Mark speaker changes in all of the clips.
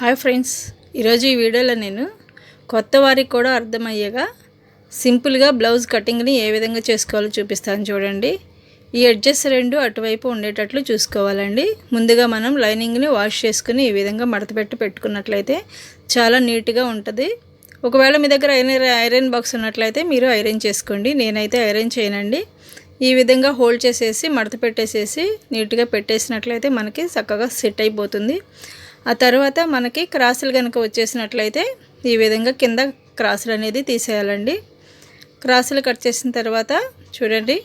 Speaker 1: Hi friends. ఈరోజు ఈ వీడియోలో నేను కొత్త వారికి కూడా అర్థమయ్యేగా సింపుల్గా బ్లౌజ్ కటింగ్ని ఏ విధంగా చేసుకోవాలో చూపిస్తాను చూడండి. ఈ ఎడ్జెస్ రెండు అటువైపు ఉండేటట్లు చూసుకోవాలండి. ముందుగా మనం లైనింగ్ని వాష్ చేసుకుని ఈ విధంగా మడతపెట్టి పెట్టుకున్నట్లయితే చాలా నీట్గా ఉంటుంది. ఒకవేళ మీ దగ్గర ఐరన్ ఐరన్ బాక్స్ ఉన్నట్లయితే మీరు ఐరన్ చేసుకోండి. నేనైతే ఐరన్ చేయనండి. ఈ విధంగా హోల్డ్ చేసేసి మడత పెట్టేసేసి నీట్గా పెట్టేసినట్లయితే మనకి చక్కగా సెట్ అయిపోతుంది. ఆ తర్వాత మనకి క్రాసులు కనుక వచ్చేసినట్లయితే ఈ విధంగా కింద క్రాసులు అనేది తీసేయాలండి. క్రాసులు కట్ చేసిన తర్వాత చూడండి.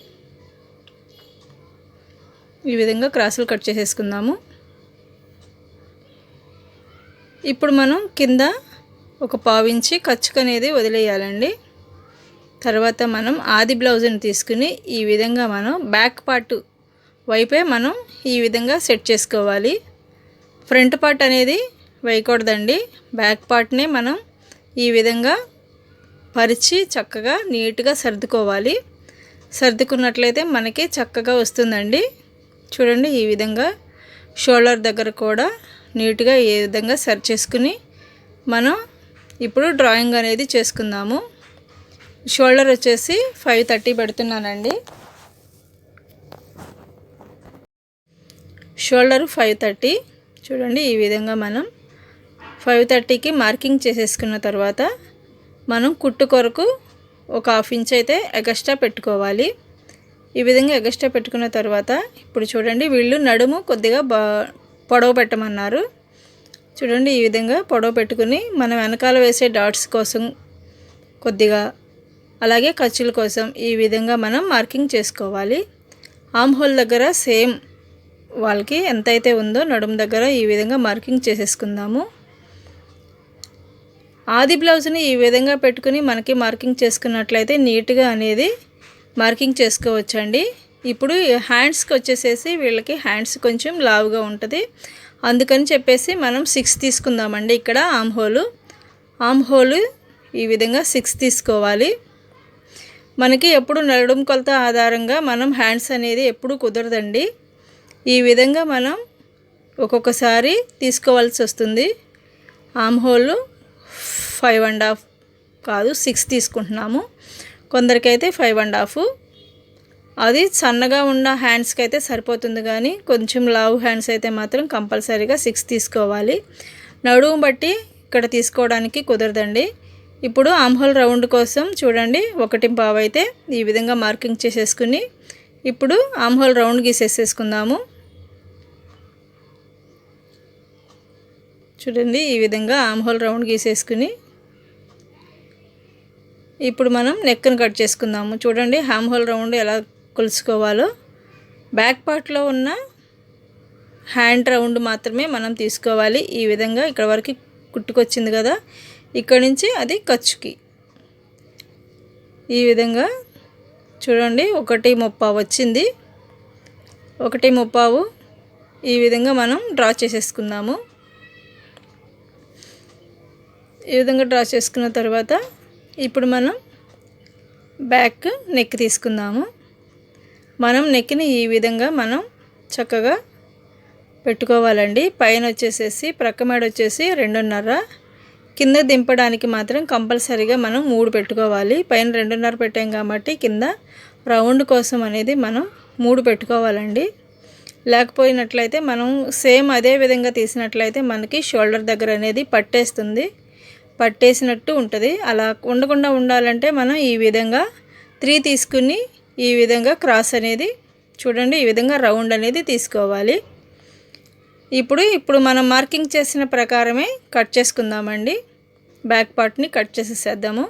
Speaker 1: ఈ విధంగా క్రాసులు కట్ చేసేసుకుందాము. ఇప్పుడు మనం కింద ఒక పావించి ఖర్చుకు అనేది వదిలేయాలండి. తర్వాత మనం ఆది బ్లౌజ్ని తీసుకుని ఈ విధంగా మనం బ్యాక్ పార్ట్ వైపే మనం ఈ విధంగా సెట్ చేసుకోవాలి. ఫ్రంట్ పార్ట్ అనేది వేయకూడదండి. బ్యాక్ పార్ట్నే మనం ఈ విధంగా పరిచి చక్కగా నీట్గా సర్దుకోవాలి. సర్దుకున్నట్లయితే మనకి చక్కగా వస్తుందండి. చూడండి ఈ విధంగా షోల్డర్ దగ్గర కూడా నీట్గా ఈ విధంగా సరి చేసుకుని మనం ఇప్పుడు డ్రాయింగ్ అనేది చేసుకుందాము. షోల్డర్ వచ్చేసి ఫైవ్ థర్టీ పెడుతున్నానండి. Shoulder five thirty. చూడండి ఈ విధంగా మనం ఫైవ్ థర్టీకి మార్కింగ్ చేసేసుకున్న తర్వాత మనం కుట్టు కొరకు ఒక హాఫ్ ఇంచ్ అయితే ఎగస్ట్రా పెట్టుకోవాలి. ఈ విధంగా ఎగస్ట్రా పెట్టుకున్న తర్వాత ఇప్పుడు చూడండి వీళ్ళు నడుము కొద్దిగా బా పొడవు పెట్టమన్నారు. చూడండి ఈ విధంగా పొడవు పెట్టుకుని మనం వెనకాల వేసే డాట్స్ కోసం కొద్దిగా అలాగే ఖర్చుల కోసం ఈ విధంగా మనం మార్కింగ్ చేసుకోవాలి. ఆమ్ హోల్ దగ్గర సేమ్ వాళ్ళకి ఎంతైతే ఉందో నడుము దగ్గర ఈ విధంగా మార్కింగ్ చేసేసుకుందాము. ఆది బ్లౌజ్ని ఈ విధంగా పెట్టుకుని మనకి మార్కింగ్ చేసుకున్నట్లయితే నీట్గా అనేది మార్కింగ్ చేసుకోవచ్చండి. ఇప్పుడు హ్యాండ్స్కి వచ్చేసేసి వీళ్ళకి హ్యాండ్స్ కొంచెం లావుగా ఉంటుంది. అందుకని చెప్పేసి మనం సిక్స్ తీసుకుందామండి ఇక్కడ ఆమ్ హోలు. ఆమ్ హోలు ఈ విధంగా సిక్స్ తీసుకోవాలి. మనకి ఎప్పుడు నడుము కొలత ఆధారంగా మనం హ్యాండ్స్ అనేది ఎప్పుడు కుదరదండి. ఈ విధంగా మనం ఒక్కొక్కసారి తీసుకోవాల్సి వస్తుంది. Arm hole five and half కాదు సిక్స్ తీసుకుంటున్నాము. కొందరికైతే ఫైవ్ అండ్ హాఫ్. అది సన్నగా ఉన్న హ్యాండ్స్కి అయితే సరిపోతుంది కానీ కొంచెం లావు హ్యాండ్స్ అయితే మాత్రం కంపల్సరీగా సిక్స్ తీసుకోవాలి. నడుము బట్టి ఇక్కడ తీసుకోవడానికి కుదరదండి. ఇప్పుడు ఆమ్హోల్ రౌండ్ కోసం చూడండి ఒకటి పావు అయితే ఈ విధంగా మార్కింగ్ చేసేసుకుని ఇప్పుడు ఆమ్హోల్ రౌండ్ గీసేసేసుకుందాము. చూడండి ఈ విధంగా ఆమ్హోల్ రౌండ్ గీసేసుకుని ఇప్పుడు మనం నెక్ను కట్ చేసుకుందాము. చూడండి హామ్ హోల్ రౌండ్ ఎలా కొలుసుకోవాలో బ్యాక్ పార్ట్లో ఉన్న హ్యాండ్ రౌండ్ మాత్రమే మనం తీసుకోవాలి. ఈ విధంగా ఇక్కడ వరకు కుట్టుకొచ్చింది కదా ఇక్కడ నుంచి అది ఖర్చుకి ఈ విధంగా చూడండి ఒకటి ముప్పావు వచ్చింది. ఒకటి ముప్పావు ఈ విధంగా మనం డ్రా చేసేసుకుందాము. ఈ విధంగా డ్రా చేసుకున్న తర్వాత ఇప్పుడు మనం బ్యాక్ నెక్ తీసుకుందాము. మనం నెక్ని ఈ విధంగా మనం చక్కగా పెట్టుకోవాలండి. పైన వచ్చేసేసి ప్రక్కమేడ వచ్చేసి రెండున్నర. కింద దింపడానికి మాత్రం కంపల్సరీగా మనం మూడు పెట్టుకోవాలి. పైన రెండున్నర పెట్టాం కాబట్టి కింద రౌండ్ కోసం అనేది మనం మూడు పెట్టుకోవాలండి. లేకపోయినట్లయితే మనం సేమ్ అదే విధంగా తీసినట్లయితే మనకి షోల్డర్ దగ్గర అనేది పట్టేస్తుంది. పట్టేసినట్టు ఉంటుంది. అలా ఉండకుండా ఉండాలంటే మనం ఈ విధంగా త్రీ తీసుకుని ఈ విధంగా క్రాస్ అనేది చూడండి ఈ విధంగా రౌండ్ అనేది తీసుకోవాలి. ఇప్పుడు ఇప్పుడు మనం మార్కింగ్ చేసిన ప్రకారమే కట్ చేసుకుందామండి. బ్యాక్ పార్ట్ని కట్ చేసేసేద్దాము.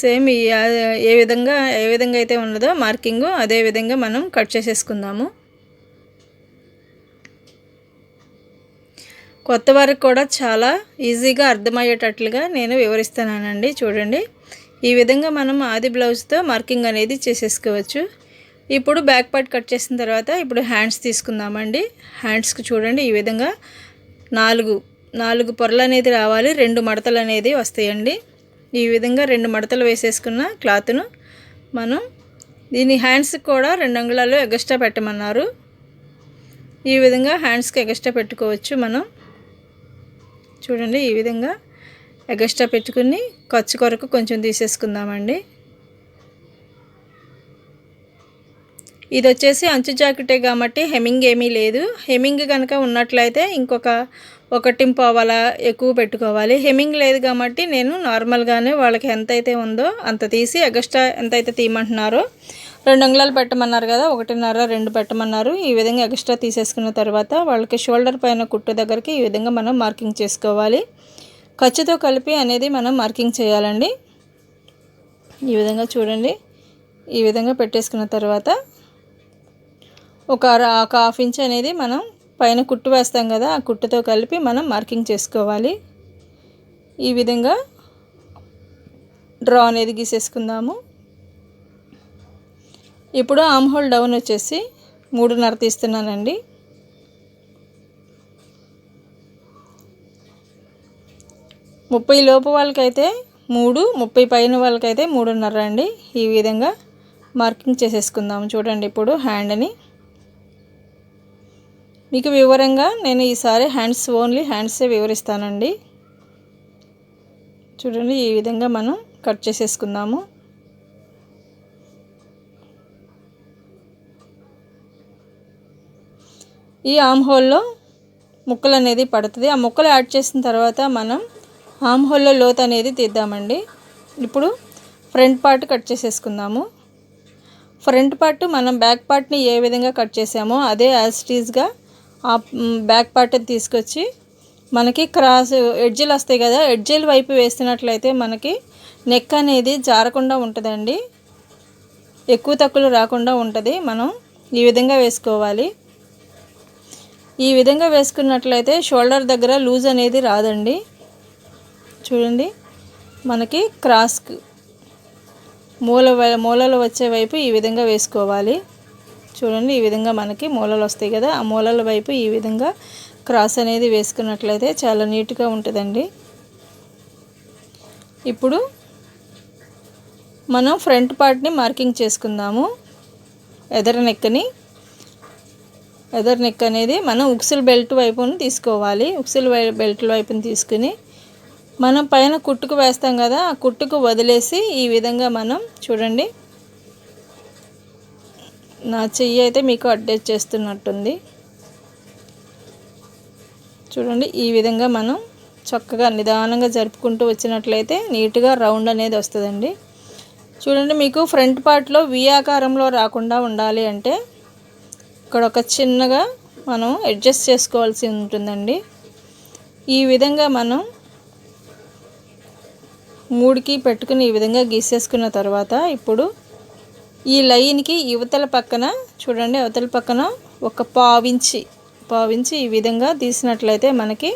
Speaker 1: సేమ్ ఏ విధంగా ఏ విధంగా అయితే ఉన్నదో మార్కింగ్ అదే విధంగా మనం కట్ చేసేసుకుందాము. కొత్త వారికి కూడా చాలా ఈజీగా అర్థమయ్యేటట్లుగా నేను వివరిస్తున్నానండి చూడండి. ఈ విధంగా మనం ఆది బ్లౌజ్తో మార్కింగ్ అనేది చేసేసుకోవచ్చు. ఇప్పుడు బ్యాక్ పార్ట్ కట్ చేసిన తర్వాత ఇప్పుడు హ్యాండ్స్ తీసుకుందామండి. హ్యాండ్స్కి చూడండి ఈ విధంగా నాలుగు నాలుగు పొరలు అనేది రావాలి రెండు మడతలు అనేది వస్తాయండి. ఈ విధంగా రెండు మడతలు వేసేసుకున్న క్లాత్ను మనం దీని హ్యాండ్స్కి కూడా రెండు అంగుళాలు ఎగస్ట్రా పెట్టమన్నారు. ఈ విధంగా హ్యాండ్స్కి ఎగస్ట్రా పెట్టుకోవచ్చు మనం. చూడండి ఈ విధంగా ఎగస్ట్రా పెట్టుకుని ఖర్చు కొరకు కొంచెం తీసేసుకుందామండి. ఇది వచ్చేసి అంచు జాకెటే కాబట్టి హెమింగ్ ఏమీ లేదు. హెమింగ్ కనుక ఉన్నట్లయితే ఇంకొక ఒకటి పోవాలా ఎక్కువ పెట్టుకోవాలి. హెమింగ్ లేదు కాబట్టి నేను నార్మల్గానే వాళ్ళకి ఎంత అయితే ఉందో అంత తీసి ఎగస్ట్రా ఎంత అయితే తీయమంటున్నారో రెండు అంగుళాలు పెట్టమన్నారు కదా ఒకటిన్నర రెండు పెట్టమన్నారు. ఈ విధంగా ఎక్స్ట్రా తీసేసుకున్న తర్వాత వాళ్ళకి షోల్డర్ పైన కుట్టు దగ్గరికి ఈ విధంగా మనం మార్కింగ్ చేసుకోవాలి. ఖర్చుతో కలిపి అనేది మనం మార్కింగ్ చేయాలండి. ఈ విధంగా చూడండి. ఈ విధంగా పెట్టేసుకున్న తర్వాత ఒక ఒక హాఫ్ ఇంచ్ అనేది మనం పైన కుట్టు వేస్తాం కదా ఆ కుట్టుతో కలిపి మనం మార్కింగ్ చేసుకోవాలి. ఈ విధంగా డ్రా అనేది గీసేసుకుందాము. ఇప్పుడు ఆమ్ హోల్ డౌన్ వచ్చేసి మూడున్నర తీస్తున్నానండి. ముప్పై లోపు వాళ్ళకైతే మూడు ముప్పై పైన వాళ్ళకైతే మూడున్నర అండి. ఈ విధంగా మార్కింగ్ చేసేసుకుందాము చూడండి ఇప్పుడు హ్యాండ్ని మీకు వివరంగా నేను ఈసారి హ్యాండ్స్ ఓన్లీ హ్యాండ్సే వివరిస్తానండి. చూడండి ఈ విధంగా మనం కట్ చేసేసుకుందాము ఈ ఆమ్ హోల్లో ముక్కలు అనేది పడుతుంది. ఆ ముక్కలు యాడ్ చేసిన తర్వాత మనం ఆమ్ హోల్లో లోత్ అనేది తీద్దామండి. ఇప్పుడు ఫ్రంట్ పార్ట్ కట్ చేసేసుకుందాము. ఫ్రంట్ పార్ట్ మనం బ్యాక్ పార్ట్ని ఏ విధంగా కట్ చేసామో అదే యాజ్టీజ్గా ఆ బ్యాక్ పార్ట్ తీసుకొచ్చి మనకి క్రాస్ ఎడ్జిలు వస్తాయి కదా ఎడ్జిల్ వైపు వేస్తున్నట్లయితే మనకి నెక్ అనేది జారకుండా ఉంటుందండి. ఎక్కువ తక్కువలు రాకుండా ఉంటుంది. మనం ఈ విధంగా వేసుకోవాలి. ఈ విధంగా వేసుకున్నట్లయితే షోల్డర్ దగ్గర లూజ్ అనేది రాదండి. చూడండి మనకి క్రాస్ మూల మూలలు వచ్చే వైపు ఈ విధంగా వేసుకోవాలి. చూడండి ఈ విధంగా మనకి మూలలు వస్తాయి కదా ఆ మూలల వైపు ఈ విధంగా క్రాస్ అనేది వేసుకున్నట్లయితే చాలా నీట్గా ఉంటుందండి. ఇప్పుడు మనం ఫ్రంట్ పార్ట్ని మార్కింగ్ చేసుకుందాము. ఎదర నెక్కని ఎదర్ నెక్ అనేది మనం ఉక్సులు బెల్ట్ వైపును తీసుకోవాలి. ఉక్సుల్ బెల్ట్ వైపును తీసుకుని మనం పైన కుట్టుకు వేస్తాం కదా ఆ కుట్టుకు వదిలేసి ఈ విధంగా మనం చూడండి. నా చెయ్యి అయితే మీకు అడ్జస్ట్ చేస్తున్నట్టుంది. చూడండి ఈ విధంగా మనం చక్కగా నిదానంగా జరుపుకుంటూ వచ్చినట్లయితే నీట్గా రౌండ్ అనేది వస్తుందండి. చూడండి మీకు ఫ్రంట్ పార్ట్లో వి ఆకారంలో రాకుండా ఉండాలి అంటే ఇక్కడ ఒక చిన్నగా మనం అడ్జస్ట్ చేసుకోవాల్సి ఉంటుందండి. ఈ విధంగా మనం మూడుకి పెట్టుకుని ఈ విధంగా గీసేసుకున్న తర్వాత ఇప్పుడు ఈ లైన్కి యువతల పక్కన చూడండి అవతల పక్కన ఒక పావించి పావించి ఈ విధంగా తీసినట్లయితే మనకి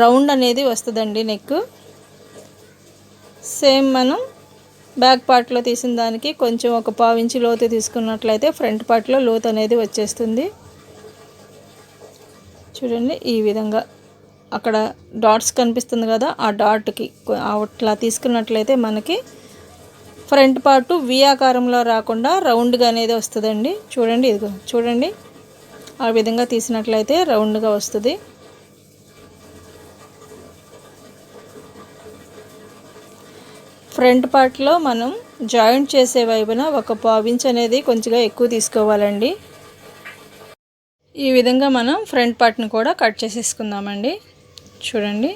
Speaker 1: రౌండ్ అనేది వస్తుందండి నెక్ సేమ్ మనం బ్యాక్ పార్ట్లో తీసిన దానికి కొంచెం ఒక పావించి లోతు తీసుకున్నట్లయితే ఫ్రంట్ పార్ట్లో లోతు అనేది వచ్చేస్తుంది. చూడండి ఈ విధంగా అక్కడ డాట్స్ కనిపిస్తుంది కదా ఆ డాట్కి అట్లా తీసుకున్నట్లయితే మనకి ఫ్రంట్ పార్ట్ వి ఆకారంలో రాకుండా రౌండ్గా అనేది వస్తుందండి. చూడండి ఇదిగో చూడండి. ఆ విధంగా తీసినట్లయితే రౌండ్గా వస్తుంది. ఫ్రంట్ పార్ట్లో మనం జాయింట్ చేసే వైపున ఒక పావించ్ అనేది కొంచెంగా ఎక్కువ తీసుకోవాలండి. ఈ విధంగా మనం ఫ్రంట్ పార్ట్ని కూడా కట్ చేసేసుకుందామండి. చూడండి.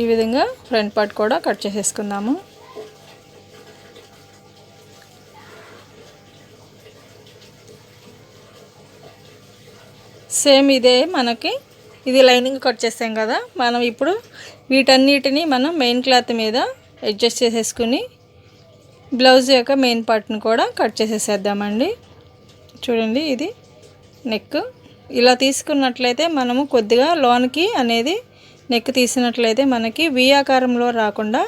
Speaker 1: ఈ విధంగా ఫ్రంట్ పార్ట్ కూడా కట్ చేసేసుకుందాము. సేమ్ ఇదే మనకి ఇది లైనింగ్ కట్ చేస్తాం కదా. మనం ఇప్పుడు వీటన్నిటిని మనం మెయిన్ క్లాత్ మీద అడ్జస్ట్ చేసేసుకుని బ్లౌజ్ యొక్క మెయిన్ పార్ట్ని కూడా కట్ చేసేసేద్దామండి. చూడండి ఇది నెక్ ఇలా తీసుకున్నట్లయితే మనము కొద్దిగా లోన్కి అనేది నెక్ తీసినట్లయితే మనకి వి ఆకారంలో రాకుండా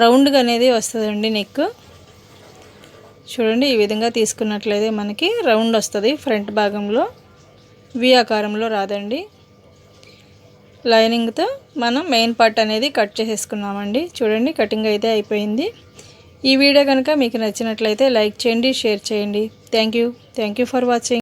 Speaker 1: రౌండ్గా అనేది వస్తుందండి నెక్ చూడండి ఈ విధంగా తీసుకున్నట్లయితే మనకి రౌండ్ వస్తుంది. ఫ్రంట్ భాగంలో వి ఆకారంలో రాదండి. లైనింగ్తో మనం మెయిన్ పార్ట్ అనేది కట్ చేసేసుకున్నామండి. చూడండి కటింగ్ అయితే అయిపోయింది. ఈ వీడియో కనుక మీకు నచ్చినట్లయితే లైక్ చేయండి షేర్ చేయండి. Thank you. Thank you for watching.